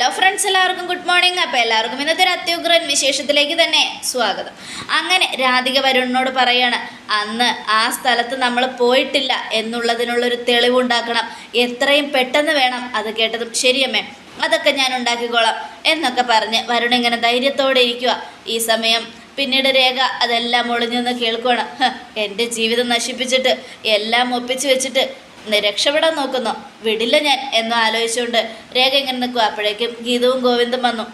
Hello friends എല്ലാവർക്കും good morning അപ്പോൾ എല്ലാവർക്കും ഇന്നത്തെ ഒരു അത്യുഗ്രൻ വിശേഷത്തിലേക്ക് തന്നെ സ്വാഗതം. അങ്ങനെ രാധിക വരുണിനോട് പറയാണ് അന്ന് ആ സ്ഥലത്ത് നമ്മൾ പോയിട്ടില്ല എന്നുള്ളതിനുള്ളൊരു തെളിവുണ്ടാക്കണം. എത്രയും പെട്ടെന്ന് വേണം അത് കേട്ടതും. ശരിയമ്മേ അതൊക്കെ ഞാൻ ഉണ്ടാക്കിക്കോളാം. എന്നൊക്കെ പറഞ്ഞ് വരുൺ ഇങ്ങനെ ധൈര്യത്തോടെ ഇരിക്കുക ഈ സമയം പിന്നീട് രേഖ അതെല്ലാം ഒളിഞ്ഞെന്ന് കേൾക്കുകയാണ് എന്റെ ജീവിതം നശിപ്പിച്ചിട്ട് എല്ലാം ഒപ്പിച്ച് വെച്ചിട്ട് രക്ഷപ്പെടാൻ നോക്കുന്നു. വിടില്ല ഞാൻ എന്ന് ആലോചിച്ചുകൊണ്ട് രേഖ ഇങ്ങനെ നിൽക്കും അപ്പോഴേക്കും ഗീതവും ഗോവിന്ദും വന്നു.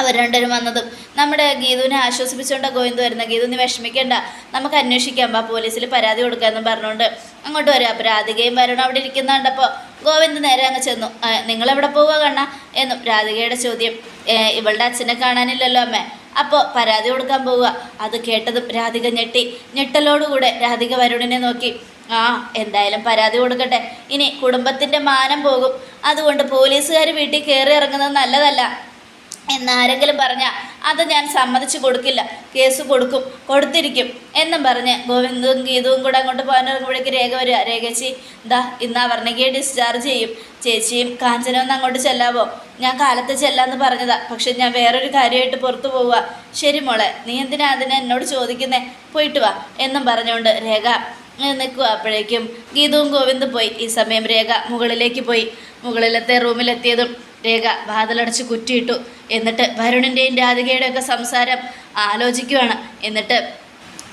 അവർ രണ്ടുപേരും വന്നതും നമ്മുടെ ഗീതുവിനെ ആശ്വസിപ്പിച്ചുകൊണ്ട് ഗോവിന്ദ് വരുന്ന. ഗീതു നീ വിഷമിക്കണ്ട. നമുക്ക് അന്വേഷിക്കാം. ആ പോലീസിൽ പരാതി കൊടുക്കാമെന്നും പറഞ്ഞുകൊണ്ട് അങ്ങോട്ട് വരാം. അപ്പോൾ രാധികയും വരണം അവിടെ ഇരിക്കുന്ന കണ്ടപ്പോൾ ഗോവിന്ദ് നേരെ അങ്ങ് ചെന്നു. നിങ്ങളെവിടെ പോവുക കണ്ണ? എന്നും രാധികയുടെ ചോദ്യം. ഇവളുടെ അച്ഛനെ കാണാനില്ലല്ലോ അമ്മേ. അപ്പോൾ പരാതി കൊടുക്കാൻ പോവുക. അത് കേട്ടതും രാധിക ഞെട്ടി. ഞെട്ടലോടുകൂടെ രാധിക വരുണിനെ നോക്കി. ആ എന്തായാലും പരാതി കൊടുക്കട്ടെ. ഇനി കുടുംബത്തിന്റെ മാനം പോകും. അതുകൊണ്ട് പോലീസുകാർ വീട്ടിൽ കയറി ഇറങ്ങുന്നത് നല്ലതല്ല. എന്നാരെങ്കിലും പറഞ്ഞാൽ അത് ഞാൻ സമ്മതിച്ചു കൊടുക്കില്ല. കേസ് കൊടുക്കും കൊടുത്തിരിക്കും എന്നും പറഞ്ഞ് ഗോവിന്ദും ഗീതവും കൂടെ അങ്ങോട്ട് പോകാനിറങ്ങുമ്പോഴേക്ക് രേഖ വരിക. രേഖച്ചി ദാ ഇന്നാ പറഞ്ഞെങ്കിൽ ഡിസ്ചാർജ് ചെയ്യും. ചേച്ചിയും കാഞ്ചനൊന്നും അങ്ങോട്ട് ചെല്ലാവോ? ഞാൻ കാലത്ത് ചെല്ലാന്ന് പറഞ്ഞതാ. പക്ഷെ ഞാൻ വേറൊരു കാര്യമായിട്ട് പുറത്തു പോവുക. ശരി മോളെ നീ എന്തിനാ അതിനെ എന്നോട് ചോദിക്കുന്നേ? പോയിട്ട് വാ എന്നും പറഞ്ഞുകൊണ്ട് രേഖ നിൽക്കുക. അപ്പോഴേക്കും ഗീതവും ഗോവിന്ദും പോയി. ഈ സമയം രേഖ മുകളിലേക്ക് പോയി. മുകളിലത്തെ റൂമിലെത്തിയതും രേഖ വാതിലടച്ച് കുറ്റിയിട്ടു. എന്നിട്ട് വരുണിന്റെയും രാധികയുടെയൊക്കെ സംസാരം ആലോചിക്കുകയാണ് എന്നിട്ട്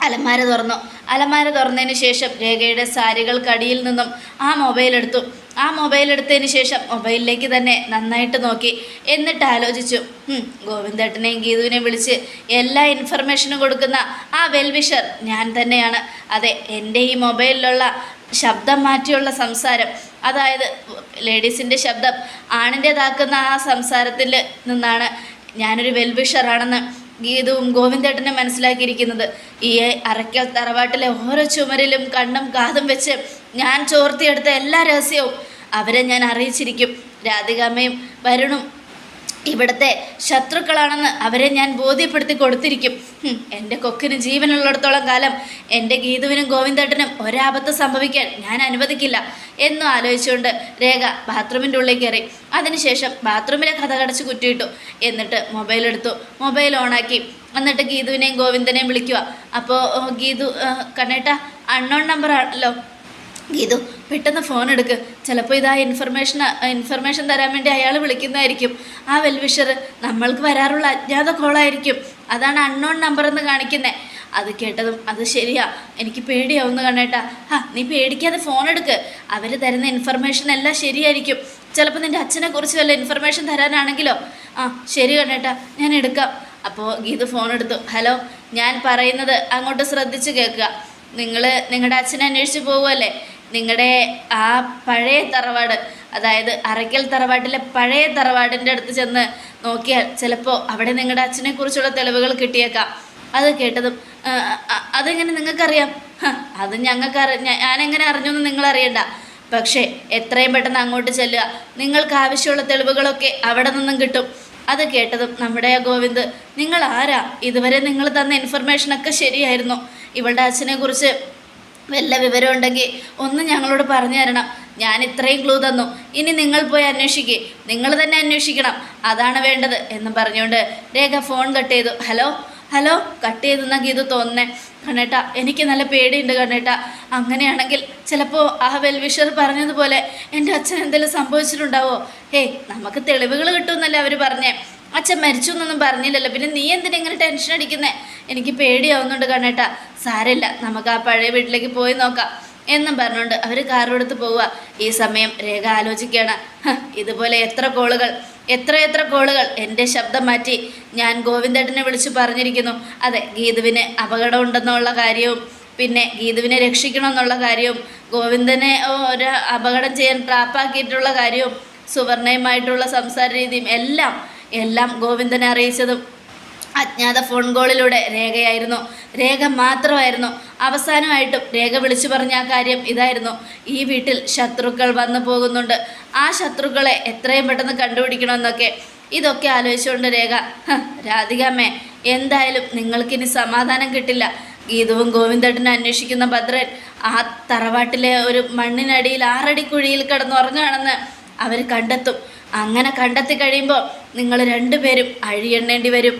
അലമാര തുറന്നു. അലമാര തുറന്നതിന് ശേഷം രേഖയുടെ സാരികൾക്കടിയിൽ നിന്നും ആ മൊബൈൽ എടുത്തു. ആ മൊബൈൽ എടുത്തതിന് ശേഷം മൊബൈലിലേക്ക് തന്നെ നന്നായിട്ട് നോക്കി. എന്നിട്ട് ആലോചിച്ചു. "ഹും, ഗോവിന്ദേട്ടനെയും ഗീതുവിനെയും വിളിച്ച് എല്ലാ ഇൻഫർമേഷനും കൊടുക്കുന്ന ആ വെൽവിഷർ ഞാൻ തന്നെയാണ്. അതെ എന്റെ ഈ മൊബൈലിലുള്ള ശബ്ദം മാറ്റിയുള്ള സംസാരം അതായത് ലേഡീസിന്റെ ശബ്ദം ആണിന്റേതാക്കുന്ന ആ സംസാരത്തിൽ നിന്നാണ് ഞാനൊരു വെൽവിഷറാണെന്ന് ഗീതവും ഗോവിന്ദേട്ടനെ മനസ്സിലാക്കിയിരിക്കുന്നത്. ഈ അരക്കൽ തറവാട്ടിലെ ഓരോ ചുമരിലും കണ്ണും കാതും വെച്ച് ഞാൻ ചോർത്തിയെടുത്ത എല്ലാ രഹസ്യവും അവരെ ഞാൻ അറിയിച്ചിരിക്കും. രാധികാമ്മയും വരുണും ഇവിടുത്തെ ശത്രുക്കളാണെന്ന് അവരെ ഞാൻ ബോധ്യപ്പെടുത്തി കൊടുത്തിരിക്കും. എന്റെ കൊക്കിന് ജീവനുള്ളിടത്തോളം കാലം എന്റെ ഗീതുവിനും ഗോവിന്ദേട്ടനും ഒരാപത്ത് സംഭവിക്കാൻ ഞാൻ അനുവദിക്കില്ല എന്നും ആലോചിച്ചുകൊണ്ട് രേഖ ബാത്റൂമിന്റെ ഉള്ളിൽ കയറി. അതിനുശേഷം ബാത്റൂമിലെ കഥ കടച്ച് കുറ്റിയിട്ടു. എന്നിട്ട് മൊബൈൽ എടുത്തു. മൊബൈൽ ഓണാക്കി എന്നിട്ട് ഗീതുവിനെയും ഗോവിന്ദനെയും വിളിക്കുക അപ്പോൾ ഗീതു കണ്ണേട്ട അൺനോൺ നമ്പർ ആണല്ലോ ഗീതു പെട്ടെന്ന് ഫോൺ എടുക്ക്. ചിലപ്പോൾ ഇതാ ഇൻഫർമേഷൻ ഇൻഫർമേഷൻ തരാൻ വേണ്ടി അയാൾ വിളിക്കുന്നതായിരിക്കും. ആ വെൽവിഷർ നമ്മൾക്ക് വരാറുള്ള അജ്ഞാത കോളായിരിക്കും അതാണ് അൺനോൺ നമ്പർ എന്ന് കാണിക്കുന്നത് അത് കേട്ടതും അത് ശരിയാ. എനിക്ക് പേടിയാവുന്നു കണ്ണേട്ടാ. ഹാ നീ പേടിക്കാതെ ഫോൺ എടുക്ക്. അവർ തരുന്ന ഇൻഫർമേഷൻ എല്ലാം ശരിയായിരിക്കും. ചിലപ്പോൾ നിന്റെ അച്ഛനെ കുറിച്ച് വല്ല ഇൻഫർമേഷൻ തരാനാണെങ്കിലോ? ആ ശരി കണ്ണേട്ടാ ഞാൻ എടുക്കാം. അപ്പോൾ ഗീതു ഫോൺ എടുത്തു. ഹലോ ഞാൻ പറയുന്നത് അങ്ങോട്ട് ശ്രദ്ധിച്ച് കേൾക്കുക. നിങ്ങൾ നിങ്ങളുടെ അച്ഛനെ അന്വേഷിച്ച് പോകുമല്ലേ നിങ്ങളുടെ ആ പഴയ തറവാട് അതായത് അറയ്ക്കൽ തറവാട്ടിലെ പഴയ തറവാടിന്റെ അടുത്ത് ചെന്ന് നോക്കിയാൽ ചിലപ്പോൾ അവിടെ നിങ്ങളുടെ അച്ഛനെക്കുറിച്ചുള്ള തെളിവുകൾ കിട്ടിയേക്കാം. അത് കേട്ടതും "ആ, ആ, അതെങ്ങനെ നിങ്ങൾക്കറിയാം? അത് ഞങ്ങൾക്ക് അറി ഞാനെങ്ങനെ അറിഞ്ഞു എന്ന് നിങ്ങൾ അറിയണ്ട പക്ഷേ എത്രയും പെട്ടെന്ന് അങ്ങോട്ട് ചെല്ലുക. നിങ്ങൾക്ക് ആവശ്യമുള്ള തെളിവുകളൊക്കെ അവിടെ നിന്നും കിട്ടും. അത് കേട്ടതും നമ്മുടെ ഗോവിന്ദ് നിങ്ങൾ ആരാ ഇതുവരെ നിങ്ങൾ തന്ന ഇൻഫർമേഷനൊക്കെ ശരിയായിരുന്നു? ഇവളുടെ അച്ഛനെ കുറിച്ച് വല്ല വിവരം ഉണ്ടെങ്കിൽ ഒന്ന് ഞങ്ങളോട് പറഞ്ഞു തരണം. ഞാൻ ഇത്രയും ക്ലൂ തന്നു. ഇനി നിങ്ങൾ പോയി അന്വേഷിക്കേ. നിങ്ങൾ തന്നെ അന്വേഷിക്കണം. അതാണ് വേണ്ടത് എന്ന് പറഞ്ഞുകൊണ്ട് രേഖ ഫോൺ കട്ട് ചെയ്തു. ഹലോ ഹലോ കട്ട് ചെയ്തെന്നാ ഗീതു തോന്നേ കണ്ണേട്ട എനിക്ക് നല്ല പേടിയുണ്ട് കണ്ണേട്ട. അങ്ങനെയാണെങ്കിൽ ചിലപ്പോൾ ആ വെൽവിഷർ പറഞ്ഞതുപോലെ എന്റെ അച്ഛൻ എന്തെങ്കിലും സംഭവിച്ചിട്ടുണ്ടാവോ? ഹേയ് നമുക്ക് തെളിവുകൾ കിട്ടുമെന്നല്ലേ അവർ പറഞ്ഞേ. അച്ഛൻ മരിച്ചു എന്നൊന്നും പറഞ്ഞില്ലല്ലോ. പിന്നെ നീ എന്തിനാ ഇങ്ങനെ ടെൻഷൻ അടിക്കുന്നേ? എനിക്ക് പേടിയാവുന്നുണ്ട് കണ്ണേട്ട. സാരമില്ല നമുക്ക് ആ പഴയ വീട്ടിലേക്ക് പോയി നോക്കാം. എന്നും പറഞ്ഞുകൊണ്ട് അവർ കാറെടുത്ത് പോവുക. ഈ സമയം രേഖ ആലോചിക്കുകയാണ് ഇതുപോലെ എത്ര കോളുകൾ എത്ര എത്ര കോളുകൾ എന്റെ ശബ്ദം മാറ്റി. ഞാൻ ഗോവിന്ദേട്ടനെ വിളിച്ച് പറഞ്ഞിരിക്കുന്നു. അതെ ഗീതുവിന് അപകടം ഉണ്ടെന്നുള്ള കാര്യവും പിന്നെ ഗീതുവിനെ രക്ഷിക്കണമെന്നുള്ള കാര്യവും ഗോവിന്ദനെ ഒരു അപകടം ചെയ്യാൻ ട്രാപ്പാക്കിയിട്ടുള്ള കാര്യവും സുവർണയുമായിട്ടുള്ള സംസാര രീതിയും എല്ലാം എല്ലാം ഗോവിന്ദനെ അറിയിച്ചതും അജ്ഞാത ഫോൺ കോളിലൂടെ രേഖയായിരുന്നു. രേഖ മാത്രമായിരുന്നു. അവസാനമായിട്ടും രേഖ വിളിച്ചു പറഞ്ഞ ആ കാര്യം ഇതായിരുന്നു. ഈ വീട്ടിൽ ശത്രുക്കൾ വന്നു പോകുന്നുണ്ട്. ആ ശത്രുക്കളെ എത്രയും പെട്ടെന്ന് കണ്ടുപിടിക്കണമെന്നൊക്കെ. ഇതൊക്കെ ആലോചിച്ചുകൊണ്ട് രേഖ രാധികമ്മേ എന്തായാലും നിങ്ങൾക്കിനി സമാധാനം കിട്ടില്ല. ഗീതവും ഗോവിന്ദട്ടനും അന്വേഷിക്കുന്ന ഭദ്രൻ ആ തറവാട്ടിലെ ഒരു മണ്ണിനടിയിൽ ആറടി കുഴിയിൽ കിടന്നുറങ്ങുകയാണെന്ന് അവർ കണ്ടെത്തും. അങ്ങനെ കണ്ടെത്തി കഴിയുമ്പോൾ നിങ്ങൾ രണ്ടുപേരും അഴിയെണ്ണേണ്ടി വരും.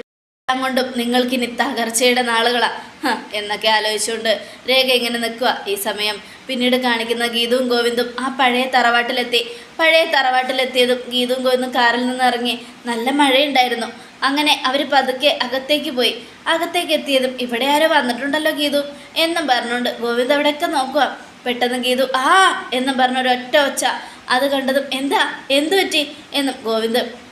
കൊണ്ടും നിങ്ങൾക്കിനി തകർച്ചയുടെ നാളുകളാ. ഹ, എന്നൊക്കെ ആലോചിച്ചുകൊണ്ട് രേഖ ഇങ്ങനെ നിൽക്കുക ഈ സമയം. പിന്നീട് കാണിക്കുന്ന ഗീതവും ഗോവിന്ദും ആ പഴയ തറവാട്ടിലെത്തി. പഴയ തറവാട്ടിലെത്തിയതും ഗീതവും ഗോവിന്ദും കാറിൽ നിന്ന് ഇറങ്ങി. നല്ല മഴയുണ്ടായിരുന്നു. അങ്ങനെ അവർ പതുക്കെ അകത്തേക്ക് പോയി. അകത്തേക്ക് എത്തിയതും ഇവിടെ ആരോ വന്നിട്ടുണ്ടല്ലോ ഗീതു എന്നും പറഞ്ഞുകൊണ്ട് ഗോവിന്ദ് അവിടെയൊക്കെ നോക്കുക പെട്ടെന്ന് ഗീതു ആ എന്നും പറഞ്ഞൊരു ഒറ്റ ഒച്ച. അത് കണ്ടതും എന്താ? എന്തു പറ്റി? എന്നും ഗോവിന്ദ് "ഉം, ഉം,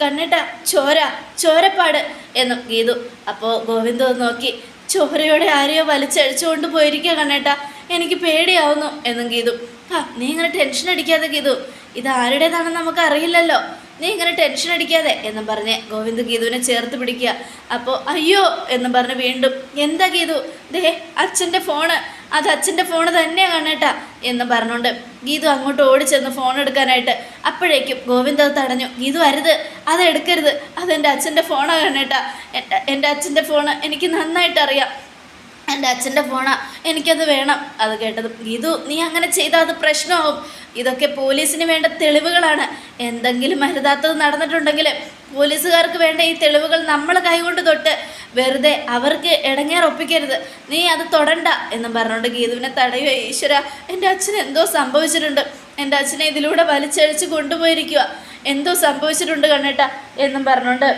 കണ്ണേട്ട ചോര ചോരപ്പാട് എന്നും ഗീതു. അപ്പോൾ ഗോവിന്ദ് നോക്കി ചോരയോടെ ആരെയോ വലിച്ചഴിച്ചുകൊണ്ട് പോയിരിക്കുക കണ്ണേട്ട. എനിക്ക് പേടിയാവുന്നു എന്നും ഗീതു. ആ നീ ഇങ്ങനെ ടെൻഷൻ അടിക്കാതെ ഗീതു. ഇത് ആരുടേതാണെന്ന് നമുക്ക് അറിയില്ലല്ലോ നീ ഇങ്ങനെ ടെൻഷൻ അടിക്കാതെ എന്നും പറഞ്ഞ് ഗോവിന്ദ് ഗീതുവിനെ ചേർത്ത് പിടിക്കുക. അപ്പോൾ അയ്യോ എന്നും പറഞ്ഞ് വീണ്ടും എന്താ ഗീതു? ദേ അച്ഛന്റെ ഫോണ് അത് അച്ഛന്റെ ഫോണ് തന്നെയാണ് കേട്ടാ എന്ന് പറഞ്ഞുകൊണ്ട് ഗീതു അങ്ങോട്ട് ഓടിച്ചെന്ന് ഫോൺ എടുക്കാനായിട്ട് അപ്പോഴേക്കും ഗോവിന്ദ് അത് തടഞ്ഞു. ഗീതു അരുത് അത് എടുക്കരുത് അതെന്റെ അച്ഛന്റെ ഫോണാണ് കേട്ടാ എന്റെ അച്ഛന്റെ ഫോണ് എനിക്ക് നന്നായിട്ട് അറിയാം എന്റെ അച്ഛന്റെ ഫോണാ എനിക്കത് വേണം. അത് കേട്ടത് ഇതു നീ അങ്ങനെ ചെയ്താൽ അത് പ്രശ്നമാവും. ഇതൊക്കെ പോലീസിന് വേണ്ട തെളിവുകളാണ്. എന്തെങ്കിലും അരുതാത്തത് നടന്നിട്ടുണ്ടെങ്കിൽ പോലീസുകാർക്ക് വേണ്ട ഈ തെളിവുകൾ നമ്മൾ കൈകൊണ്ട് തൊട്ട് വെറുതെ അവർക്ക് ഇടങ്ങേറൊപ്പിക്കരുത് നീ അത് തൊടണ്ട എന്നും പറഞ്ഞുകൊണ്ട് ഗീതുവിനെ തടയുക ഈശ്വര എന്റെ അച്ഛൻ എന്തോ സംഭവിച്ചിട്ടുണ്ട്. എന്റെ അച്ഛനെ ഇതിലൂടെ വലിച്ചഴിച്ച് കൊണ്ടുപോയിരിക്കുക എന്തോ സംഭവിച്ചിട്ടുണ്ട് കണ്ണേട്ട എന്നും പറഞ്ഞുകൊണ്ട്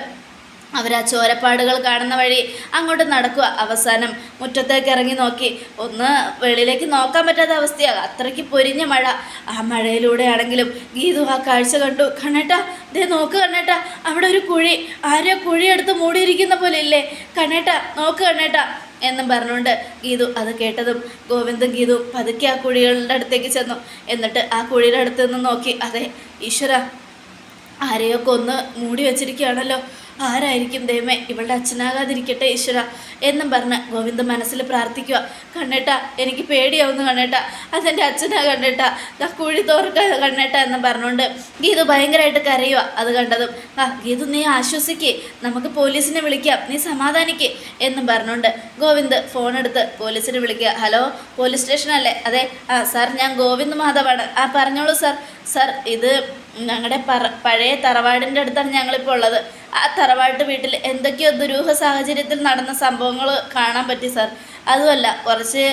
അവർ ആ ചോരപ്പാടുകൾ കാണുന്ന വഴി അങ്ങോട്ട് നടക്കുക. അവസാനം മുറ്റത്തേക്ക് ഇറങ്ങി നോക്കി. ഒന്ന് വെളിയിലേക്ക് നോക്കാൻ പറ്റാത്ത അവസ്ഥയാണ് അത്രയ്ക്ക് പൊരിഞ്ഞ മഴ. ആ മഴയിലൂടെ ആണെങ്കിലും ഗീതു ആ കാഴ്ച കണ്ടു. കണ്ണേട്ടാ ദേ നോക്ക് കണ്ണേട്ടാ. അവിടെ ഒരു കുഴി. ആരോ കുഴി എടുത്ത് മൂടിയിരിക്കുന്ന പോലെ ഇല്ലേ? കണ്ണേട്ടാ നോക്ക് കണ്ണേട്ടാ. എന്നും പറഞ്ഞുകൊണ്ട് ഗീതു അത് കേട്ടതും ഗോവിന്ദും ഗീതു പതുക്കെ ആ കുഴികളുടെ അടുത്തേക്ക് ചെന്നു. എന്നിട്ട് ആ കുഴിയുടെ അടുത്ത് നിന്ന് നോക്കി. അതെ ഈശ്വര. ആരെയൊക്കെ ഒന്ന് മൂടി വെച്ചിരിക്കുകയാണല്ലോ. ആരായിരിക്കും ദൈവമേ? ഇവളുടെ അച്ഛനാകാതിരിക്കട്ടെ ഈശ്വര എന്നും പറഞ്ഞ് ഗോവിന്ദ മനസ്സിൽ പ്രാർത്ഥിക്കുക. കണ്ണേട്ട എനിക്ക് പേടിയാവുന്നു കണ്ണേട്ട. അതെന്റെ അച്ഛനാ കണ്ണേട്ട. ദാ കുഴി തോർക്ക കണ്ണേട്ട എന്ന് പറഞ്ഞുകൊണ്ട് ഗീതു ഭയങ്കരമായിട്ട് കരയുക അത് കണ്ടതും ആ ഗീതു നീ ആശ്വസിക്കേ. നമുക്ക് പോലീസിനെ വിളിക്കാം. നീ സമാധാനിക്കേ എന്നും പറഞ്ഞുകൊണ്ട് ഗോവിന്ദ് ഫോൺ എടുത്ത് പോലീസിനെ വിളിക്കുക. ഹലോ പോലീസ് സ്റ്റേഷനല്ലേ? അതെ ആ സാർ ഞാൻ ഗോവിന്ദ് മാധവാണ്. ആ പറഞ്ഞോളൂ സാർ. സാർ ഇത് ഞങ്ങളുടെ പഴയ തറവാടിന്റെ അടുത്താണ് ഞങ്ങളിപ്പോൾ ഉള്ളത്. ആ തറവാട്ട് വീട്ടിൽ എന്തൊക്കെയോ ദുരൂഹ സാഹചര്യത്തിൽ നടന്ന സംഭവങ്ങൾ കാണാൻ പറ്റി സാർ. അതുമല്ല കുറച്ച്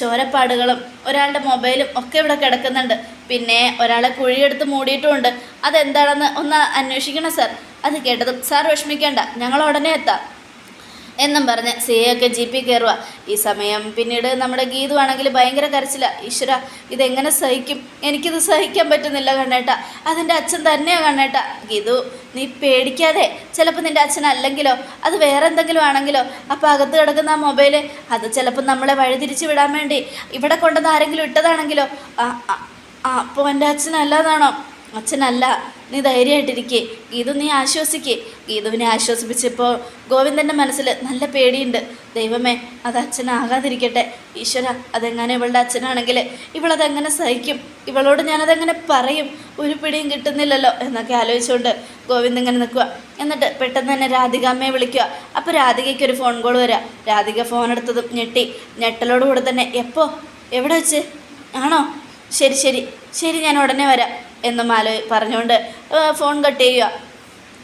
ചോരപ്പാടുകളും ഒരാളുടെ മൊബൈലും ഒക്കെ ഇവിടെ കിടക്കുന്നുണ്ട്. പിന്നെ ഒരാളെ കുഴിയെടുത്ത് മൂടിയിട്ടുമുണ്ട്. അതെന്താണെന്ന് ഒന്ന് അന്വേഷിക്കണം സാർ. അത് കേട്ടതും സാർ വിഷമിക്കേണ്ട. ഞങ്ങൾ ഉടനെ എത്താം. എന്നും പറഞ്ഞ് സി എ ഒക്കെ ജി പി കയറുക ഈ സമയം പിന്നീട് നമ്മുടെ ഗീതു ആണെങ്കിൽ ഭയങ്കര കരച്ചില. ഈശ്വര ഇതെങ്ങനെ സഹിക്കും? എനിക്കിത് സഹിക്കാൻ പറ്റുന്നില്ല കണ്ണേട്ട. അതെന്റെ അച്ഛൻ തന്നെയാണ് കണ്ണേട്ട. ഗീതു നീ പേടിക്കാതെ. ചിലപ്പോൾ നിന്റെ അച്ഛൻ അല്ലെങ്കിലോ അത് വേറെ എന്തെങ്കിലും ആണെങ്കിലോ അപ്പോൾ അകത്ത് കിടക്കുന്ന ആ മൊബൈൽ അത് ചിലപ്പോൾ നമ്മളെ വഴിതിരിച്ച് വിടാൻ വേണ്ടി ഇവിടെ കൊണ്ടുവന്ന് ആരെങ്കിലും ഇട്ടതാണെങ്കിലോ ആ അപ്പോൾ എന്റെ അച്ഛനല്ലാതാണോ അച്ഛനല്ല. നീ ധൈര്യമായിട്ടിരിക്കേ. ഗീതു നീ ആശ്വസിക്കേ. ഗീതുവിനെ ആശ്വസിപ്പിച്ചപ്പോൾ ഗോവിന്ദന്റെ മനസ്സിൽ നല്ല പേടിയുണ്ട്. ദൈവമേ അത് അച്ഛനാകാതിരിക്കട്ടെ. ഈശ്വര അതെങ്ങനെ ഇവളുടെ അച്ഛനാണെങ്കിൽ ഇവളതെങ്ങനെ സഹിക്കും? ഇവളോട് ഞാനതെങ്ങനെ പറയും? ഒരു പിടിയും കിട്ടുന്നില്ലല്ലോ എന്നൊക്കെ ആലോചിച്ചുകൊണ്ട് ഗോവിന്ദ് ഇങ്ങനെ നിൽക്കുക എന്നിട്ട് പെട്ടെന്ന് തന്നെ രാധികാമ്മയെ വിളിക്കുക അപ്പോൾ രാധികയ്ക്ക് ഒരു ഫോൺ കോൾ വരാം. രാധിക ഫോൺ എടുത്തതും ഞെട്ടി. ഞെട്ടലോടുകൂടെ തന്നെ എപ്പോൾ എവിടെ വെച്ച്? ആണോ? ശരി ശരി. ശരി ഞാൻ ഉടനെ വരാം. എന്നും ആലോ പറഞ്ഞുകൊണ്ട് ഫോൺ കട്ട് ചെയ്യുക.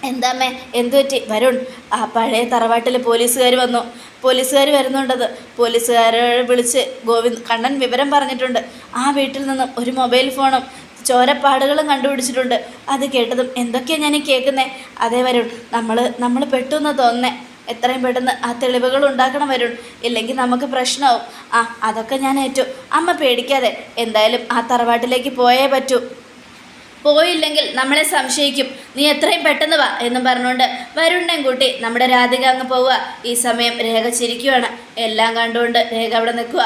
എന്താമ്മേ എന്തു പറ്റി? വരുൺ ആ പഴയ തറവാട്ടിൽ പോലീസുകാർ വന്നു. പോലീസുകാർ വരുന്നുണ്ടത്. പോലീസുകാരെ വിളിച്ച് ഗോവിന്ദ് കണ്ണൻ വിവരം പറഞ്ഞിട്ടുണ്ട്. ആ വീട്ടിൽ നിന്നും ഒരു മൊബൈൽ ഫോണും ചോരപ്പാടുകളും കണ്ടുപിടിച്ചിട്ടുണ്ട്. അത് കേട്ടതും എന്തൊക്കെയാണ് ഞാൻ കേൾക്കുന്നത് കേൾക്കുന്നേ? അതേ വരുൺ നമ്മൾ നമ്മൾ പെട്ടെന്ന് തോന്നേ എത്രയും പെട്ടെന്ന് ആ തെളിവുകൾ ഉണ്ടാക്കണം വരുൺ. ഇല്ലെങ്കിൽ നമുക്ക് പ്രശ്നമാവും. ആ അതൊക്കെ ഞാൻ ഏറ്റു. അമ്മ പേടിക്കാതെ എന്തായാലും ആ തറവാട്ടിലേക്ക് പോയേ പറ്റൂ. പോയില്ലെങ്കിൽ നമ്മളെ സംശയിക്കും. നീ എത്രയും പെട്ടെന്ന് വാ എന്നും പറഞ്ഞുകൊണ്ട് വരുണ്ണൻ കൂട്ടി നമ്മുടെ രാധിക അങ്ങ് പോവുക. ഈ സമയം രേഖ ചിരിക്കുവാണ്. എല്ലാം കണ്ടുകൊണ്ട് രേഖ അവിടെ നിൽക്കുക.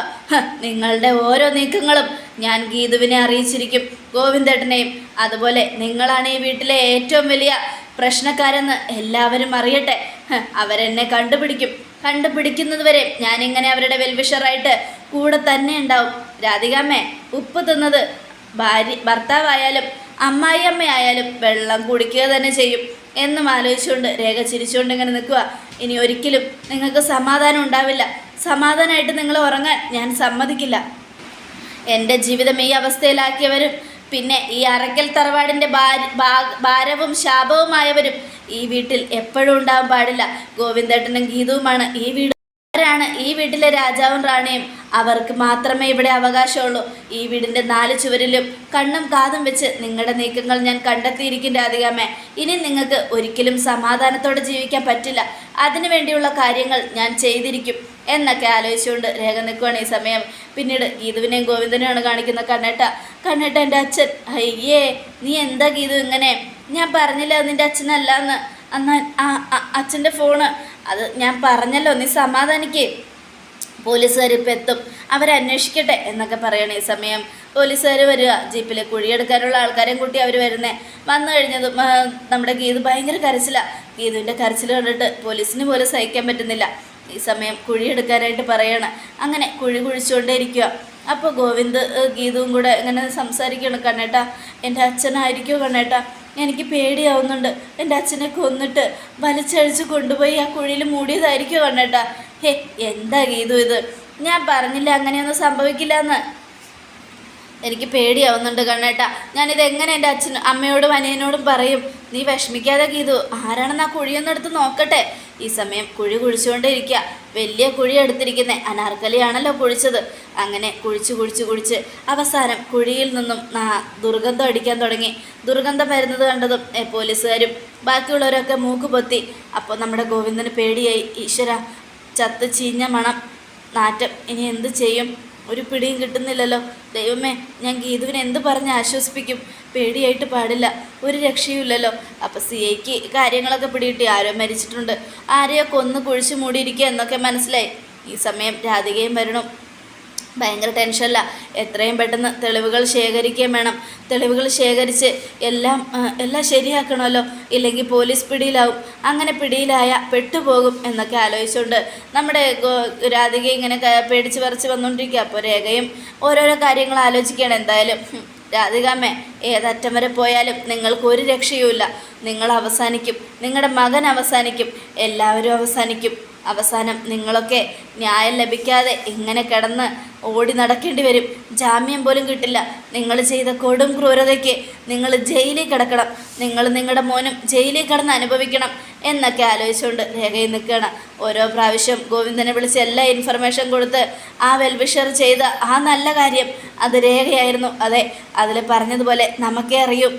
നിങ്ങളുടെ ഓരോ നീക്കങ്ങളും ഞാൻ ഗീതുവിനെ അറിയിച്ചിരിക്കും ഗോവിന്ദേട്ടനെയും. അതുപോലെ നിങ്ങളാണ് ഈ വീട്ടിലെ ഏറ്റവും വലിയ പ്രശ്നക്കാരെന്ന് എല്ലാവരും അറിയട്ടെ. അവരെന്നെ കണ്ടുപിടിക്കും. കണ്ടുപിടിക്കുന്നതുവരെ ഞാനിങ്ങനെ അവരുടെ വെൽവിഷറായിട്ട് കൂടെ തന്നെ ഉണ്ടാവും. രാധികാമ്മേ ഉപ്പ് തിന്നത് ഭാര്യ ഭർത്താവായാലും അമ്മായി അമ്മയായാലും വെള്ളം കുടിക്കുക തന്നെ ചെയ്യും എന്നും ആലോചിച്ചുകൊണ്ട് രേഖ ചിരിച്ചുകൊണ്ട് ഇങ്ങനെ നിൽക്കുക ഇനി ഒരിക്കലും നിങ്ങൾക്ക് സമാധാനം ഉണ്ടാവില്ല. സമാധാനമായിട്ട് നിങ്ങൾ ഉറങ്ങാൻ ഞാൻ സമ്മതിക്കില്ല. എന്റെ ജീവിതം ഈ അവസ്ഥയിലാക്കിയവരും പിന്നെ ഈ അറക്കൽ തറവാടിന്റെ ഭാരവും ശാപവുമായവരും ഈ വീട്ടിൽ എപ്പോഴും ഉണ്ടാവാൻ പാടില്ല. ഗോവിന്ദേട്ടനും ഗീതവുമാണ് ഈ വീട്. ആരാണ് ഈ വീട്ടിലെ രാജാവും റാണിയും? അവർക്ക് മാത്രമേ ഇവിടെ അവകാശമുള്ളൂ. ഈ വീടിന്റെ നാല് ചുവരിലും കണ്ണും കാതും വെച്ച് നിങ്ങളുടെ നീക്കങ്ങൾ ഞാൻ കണ്ടെത്തിയിരിക്കും രാധികാമേ ഇനി നിങ്ങൾക്ക് ഒരിക്കലും സമാധാനത്തോടെ ജീവിക്കാൻ പറ്റില്ല. അതിനു വേണ്ടിയുള്ള കാര്യങ്ങൾ ഞാൻ ചെയ്തിരിക്കും എന്നൊക്കെ ആലോചിച്ചുകൊണ്ട് രേഖ നിൽക്കുവാണ് ഈ സമയം. പിന്നീട് ഗീതുവിനെയും ഗോവിന്ദനെയാണ് കാണിക്കുന്ന കണ്ണേട്ട. കണ്ണേട്ട എന്റെ അച്ഛൻ. അയ്യേ നീ എന്താ ഗീതു ഇങ്ങനെ? ഞാൻ പറഞ്ഞില്ല നിന്റെ അച്ഛനല്ല എന്ന് അന്നാ അച്ഛന്റെ ഫോണ്. അത് ഞാൻ പറഞ്ഞല്ലോ നീ സമാധാനിക്കേ. പോലീസുകാർ ഇപ്പം എത്തും. അവരന്വേഷിക്കട്ടെ എന്നൊക്കെ പറയണ ഈ സമയം പോലീസുകാർ വരിക ജീപ്പിൽ കുഴിയെടുക്കാനുള്ള ആൾക്കാരെയും കൂട്ടി അവർ വരുന്നേ. വന്നു കഴിഞ്ഞതും നമ്മുടെ ഗീത് ഭയങ്കര കരച്ചിലാണ് ഗീതുവിന്റെ കരച്ചിൽ കണ്ടിട്ട് പോലീസിന് പോലും സഹിക്കാൻ പറ്റുന്നില്ല. ഈ സമയം കുഴിയെടുക്കാനായിട്ട് പറയണ. അങ്ങനെ കുഴി കുഴിച്ചുകൊണ്ടേ ഇരിക്കുക അപ്പോൾ ഗോവിന്ദ് ഗീതവും ഗീതുവും കൂടെ ഇങ്ങനെ സംസാരിക്കണം കണ്ണേട്ടാ എന്റെ അച്ഛനായിരിക്കുമോ കണ്ണേട്ടാ? എനിക്ക് പേടിയാവുന്നുണ്ട്. എന്റെ അച്ഛനെ കൊന്നിട്ട് വലിച്ചഴിച്ച് കൊണ്ടുപോയി ആ കുഴിയിൽ മൂടിയതായിരിക്കുമോ കണ്ണേട്ടാ? ഹേ എന്താ ഗീതു ഇത്? ഞാൻ പറഞ്ഞില്ല അങ്ങനെയൊന്നും സംഭവിക്കില്ല എന്ന് എനിക്ക് പേടിയാവുന്നുണ്ട് കണ്ണേട്ട. ഞാനിത് എങ്ങനെ എന്റെ അച്ഛനും അമ്മയോടും അനിയനോടും പറയും? നീ വിഷമിക്കാതെ ഗീതു ആരാണെന്ന് ആ കുഴിയൊന്നെടുത്ത് നോക്കട്ടെ? ഈ സമയം കുഴി കുഴിച്ചുകൊണ്ടിരിക്കുക വലിയ കുഴി എടുത്തിരിക്കുന്നത് അനാർക്കലിയാണല്ലോ കുഴിച്ചത്. അങ്ങനെ കുഴിച്ച് കുഴിച്ച് കുഴിച്ച് അവസാനം കുഴിയിൽ നിന്നും ദുർഗന്ധം അടിക്കാൻ തുടങ്ങി. ദുർഗന്ധം വരുന്നത് കണ്ടതും പോലീസുകാരും ബാക്കിയുള്ളവരൊക്കെ മൂക്ക് പൊത്തി. അപ്പോൾ നമ്മുടെ ഗോവിന്ദന് പേടിയായി. ഈശ്വര ചത്ത് ചീഞ്ഞ മണം നാറ്റം. ഇനി എന്ത് ചെയ്യും? ഒരു പിടിയും കിട്ടുന്നില്ലല്ലോ. ദൈവമേ ഞാൻ ഗീതുവിനെ എന്ത് പറഞ്ഞ് ആശ്വസിപ്പിക്കും? പേടിയായിട്ട് പാടില്ല. ഒരു രക്ഷയുമില്ലല്ലോ. അപ്പം സി ഐക്ക് കാര്യങ്ങളൊക്കെ പിടികിട്ടി. ആരോ മരിച്ചിട്ടുണ്ട്. ആരെയോ കൊന്ന് കുഴിച്ചു മൂടിയിരിക്കുക എന്നൊക്കെ മനസ്സിലായി. ഈ സമയം രാധികയും വരണം. ഭയങ്കര ടെൻഷനില്ല എത്രയും പെട്ടെന്ന് തെളിവുകൾ ശേഖരിക്കുകയും വേണം. തെളിവുകൾ ശേഖരിച്ച് എല്ലാം എല്ലാം ശരിയാക്കണമല്ലോ? ഇല്ലെങ്കിൽ പോലീസ് പിടിയിലാവും. അങ്ങനെ പിടിയിലായ പെട്ടുപോകും എന്നൊക്കെ ആലോചിച്ചുകൊണ്ട് നമ്മുടെ രാധിക ഇങ്ങനെ പേടിച്ച് പറിച്ച് വന്നുകൊണ്ടിരിക്കുക അപ്പോൾ രേഖയും ഓരോരോ കാര്യങ്ങൾ ആലോചിക്കുകയാണ്. എന്തായാലും രാധികാമ്മേ ഏതറ്റം വരെ പോയാലും നിങ്ങൾക്ക് ഒരു രക്ഷയുമില്ല. നിങ്ങൾ അവസാനിക്കും. നിങ്ങളുടെ മകൻ അവസാനിക്കും. എല്ലാവരും അവസാനിക്കും. അവസാനം നിങ്ങളൊക്കെ ന്യായം ലഭിക്കാതെ ഇങ്ങനെ കിടന്ന് ഓടി നടക്കേണ്ടി വരും. ജാമ്യം പോലും കിട്ടില്ല. നിങ്ങൾ ചെയ്ത കൊടും ക്രൂരതയ്ക്ക് നിങ്ങൾ ജയിലിൽ കിടക്കണം. നിങ്ങൾ നിങ്ങളുടെ മോനും ജയിലിൽ കിടന്ന് അനുഭവിക്കണം എന്നൊക്കെ ആലോചിച്ചുകൊണ്ട് രേഖയിൽ നിൽക്കുകയാണ്. ഓരോ പ്രാവശ്യം ഗോവിന്ദനെ വിളിച്ച് എല്ലാ ഇൻഫർമേഷൻ കൊടുത്ത് ആ വെൽവിഷർ ചെയ്ത ആ നല്ല കാര്യം അത് രേഖയായിരുന്നു. അതെ അതിൽ പറഞ്ഞതുപോലെ നമുക്കേ അറിയൂ.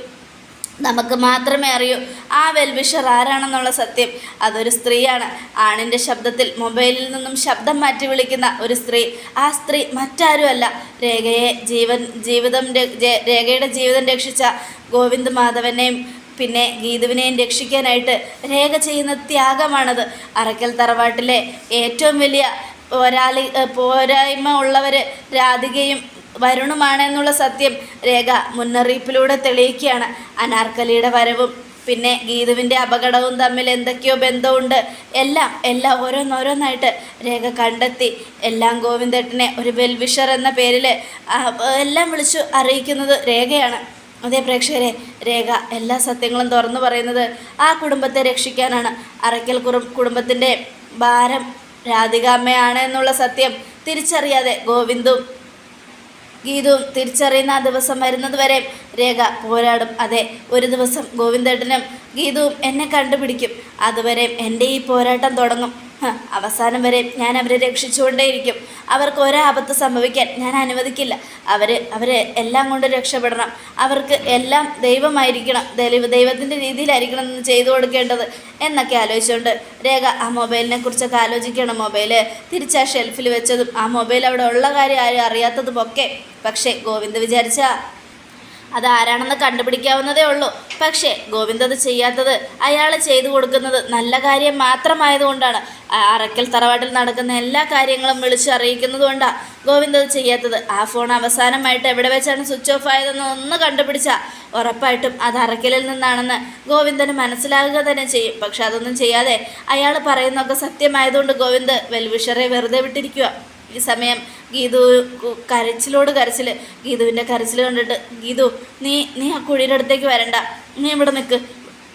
നമുക്ക് മാത്രമേ അറിയൂ. ആ വെൽവിഷർ ആരാണെന്നുള്ള സത്യം. അതൊരു സ്ത്രീയാണ്. ആണിന്റെ ശബ്ദത്തിൽ മൊബൈലിൽ നിന്നും ശബ്ദം മാറ്റി വിളിക്കുന്ന ഒരു സ്ത്രീ. ആ സ്ത്രീ മറ്റാരുമല്ല. രേഖയെ ജീവൻ ജീവിതം രേഖയുടെ ജീവിതം രക്ഷിച്ച ഗോവിന്ദ് മാധവനെയും പിന്നെ ഗീതുവിനെയും രക്ഷിക്കാനായിട്ട് രേഖ ചെയ്യുന്ന ത്യാഗമാണത്. അറക്കൽ തറവാട്ടിലെ ഏറ്റവും വലിയ പോരാളി പോരായ്മ ഉള്ളവർ രാധികയും വരുണുമാണ് എന്നുള്ള സത്യം രേഖ മുന്നറിയിപ്പിലൂടെ തെളിയിക്കുകയാണ്. അനാർക്കലിയുടെ വരവും പിന്നെ ഗീതുവിന്റെ അപകടവും തമ്മിൽ എന്തൊക്കെയോ ബന്ധമുണ്ട്. എല്ലാം എല്ലാം ഓരോന്നോരോന്നായിട്ട് രേഖ കണ്ടെത്തി. എല്ലാം ഗോവിന്ദേട്ടനെ ഒരു വെൽവിഷർ എന്ന പേരിൽ എല്ലാം വിളിച്ചു അറിയിക്കുന്നത് രേഖയാണ്. അതേ പ്രേക്ഷകരെ രേഖ എല്ലാ സത്യങ്ങളും തുറന്നു പറയുന്നത് ആ കുടുംബത്തെ രക്ഷിക്കാനാണ്. അറയ്ക്കൽ കുറും കുടുംബത്തിന്റെ ഭാരം രാധികാമ്മയാണ് എന്നുള്ള സത്യം തിരിച്ചറിയാതെ ഗോവിന്ദും ഗീതവും തിരിച്ചറിയുന്ന ദിവസം വരുന്നതുവരെ രേഖ പോരാടും. അതെ ഒരു ദിവസം ഗോവിന്ദേട്ടനും ഗീതുവും എന്നെ കണ്ടുപിടിക്കും. അതുവരെ എന്റെ ഈ പോരാട്ടം തുടങ്ങും. അവസാനം വരെ ഞാൻ അവരെ രക്ഷിച്ചുകൊണ്ടേയിരിക്കും. അവർക്ക് ഒരാപത്ത് സംഭവിക്കാൻ ഞാൻ അനുവദിക്കില്ല. അവർ അവരെ എല്ലാം കൊണ്ട് രക്ഷപ്പെടണം. അവർക്ക് എല്ലാം ദൈവമായിരിക്കണം. ദൈവ ദൈവത്തിന്റെ രീതിയിലായിരിക്കണം എന്ന് ചെയ്തു കൊടുക്കേണ്ടത് എന്നൊക്കെ ആലോചിച്ചുകൊണ്ട് രേഖ ആ മൊബൈലിനെ കുറിച്ചൊക്കെ ആലോചിക്കണം മൊബൈൽ തിരിച്ച് ഷെൽഫിൽ വെച്ചതും ആ മൊബൈൽ അവിടെ ഉള്ള കാര്യം ആരും അറിയാത്തതുമൊക്കെ. പക്ഷേ ഗോവിന്ദ് വിചാരിച്ച അതാരാണെന്ന് കണ്ടുപിടിക്കാവുന്നതേ ഉള്ളൂ. പക്ഷേ ഗോവിന്ദ് അത് ചെയ്യാത്തത് അയാൾ ചെയ്തു കൊടുക്കുന്നത് നല്ല കാര്യം മാത്രമായതുകൊണ്ടാണ്. അറക്കൽ തറവാട്ടിൽ നടക്കുന്ന എല്ലാ കാര്യങ്ങളും വിളിച്ച് അറിയിക്കുന്നതുകൊണ്ടാണ് ഗോവിന്ദ് അത് ചെയ്യാത്തത്. ആ ഫോൺ അവസാനമായിട്ട് എവിടെ വെച്ചാണ് സ്വിച്ച് ഓഫ് ആയതെന്ന് ഒന്ന് കണ്ടുപിടിച്ചാൽ ഉറപ്പായിട്ടും അത് അറക്കലിൽ നിന്നാണെന്ന് ഗോവിന്ദന് മനസ്സിലാകുക തന്നെ ചെയ്യും. പക്ഷെ അതൊന്നും ചെയ്യാതെ അയാൾ പറയുന്നതൊക്കെ സത്യമായതുകൊണ്ട് ഗോവിന്ദ് വെൽവിഷറെ വെറുതെ വിട്ടിരിക്കുക ഈ സമയം ഗീതു കരച്ചിലോട് കരച്ചിൽ. ഗീതുവിന്റെ കരച്ചിൽ കണ്ടിട്ട് ഗീതു നീ നീ ആ കുഴിയുടെ അടുത്തേക്ക് വരണ്ട. നീ ഇവിടെ നിൽക്ക്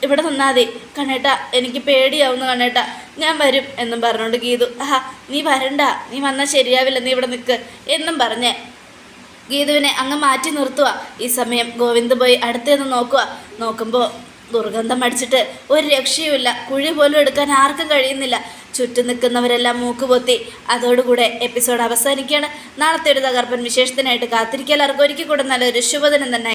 ഇവിടെ നിന്നാൽ മതി. കണ്ണേട്ട എനിക്ക് പേടിയാവുന്നു കണ്ണേട്ട. ഞാൻ വരും എന്നും പറഞ്ഞുകൊണ്ട് ഗീതു ആ നീ വരണ്ട. നീ വന്നാൽ ശരിയാവില്ല. നീ ഇവിടെ നിൽക്ക് എന്നും പറഞ്ഞ് ഗീതുവിനെ അങ്ങ് മാറ്റി നിർത്തുക ഈ സമയം ഗോവിന്ദ് പോയി അടുത്തേന്ന് നോക്കുക നോക്കുമ്പോൾ ദുർഗന്ധം അടിച്ചിട്ട് ഒരു രക്ഷയുമില്ല. കുഴി പോലും എടുക്കാൻ ആർക്കും കഴിയുന്നില്ല. ചുറ്റും നിൽക്കുന്നവരെല്ലാം മൂക്കുപൊത്തി അതോടുകൂടെ എപ്പിസോഡ് അവസാനിക്കുകയാണ്. നാളത്തെ ഒരു തകർപ്പൻ വിശേഷത്തിനായിട്ട് കാത്തിരിക്കാൻ എല്ലാവർക്കും ഒരിക്കൽ കൂടെ നല്ലൊരു ശുഭദിനം തന്നെ.